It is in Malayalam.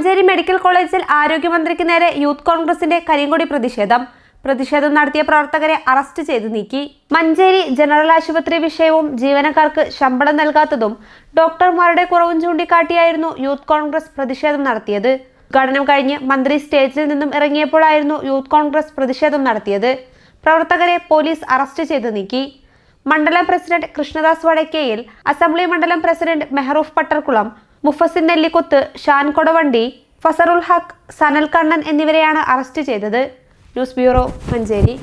Manjeri medical കോളേജിൽ ആരോഗ്യമന്ത്രിക്ക് നേരെ യൂത്ത് കോൺഗ്രസിന്റെ കരിങ്കൊടി പ്രതിഷേധം. പ്രതിഷേധം നടത്തിയ പ്രവർത്തകരെ അറസ്റ്റ് ചെയ്ത് നീക്കി. മഞ്ചേരി ജനറൽ ആശുപത്രി വിഷയവും ജീവനക്കാർക്ക് ശമ്പളം നൽകാത്തതും ഡോക്ടർമാരുടെ കുറവും ചൂണ്ടിക്കാട്ടിയായിരുന്നു യൂത്ത് കോൺഗ്രസ് പ്രതിഷേധം നടത്തിയത്. ഉദ്ഘാടനം കഴിഞ്ഞ് മന്ത്രി സ്റ്റേജിൽ നിന്നും ഇറങ്ങിയപ്പോഴായിരുന്നു യൂത്ത് കോൺഗ്രസ് പ്രതിഷേധം നടത്തിയത്. പ്രവർത്തകരെ പോലീസ് അറസ്റ്റ് ചെയ്ത് നീക്കി. മണ്ഡലം പ്രസിഡന്റ് കൃഷ്ണദാസ് വടക്കേയിൽ അസംബ്ലി മണ്ഡലം പ്രസിഡന്റ് മെഹറൂഫ് പട്ടർകുളം മുഫസിൻ നെല്ലിക്കുത്ത് ഷാൻ കൊടവണ്ടി ഫസറുൽ ഹക്ക് സനൽ കണ്ണൻ എന്നിവരെയാണ് അറസ്റ്റ് ചെയ്തത്. News bureau Manjeri.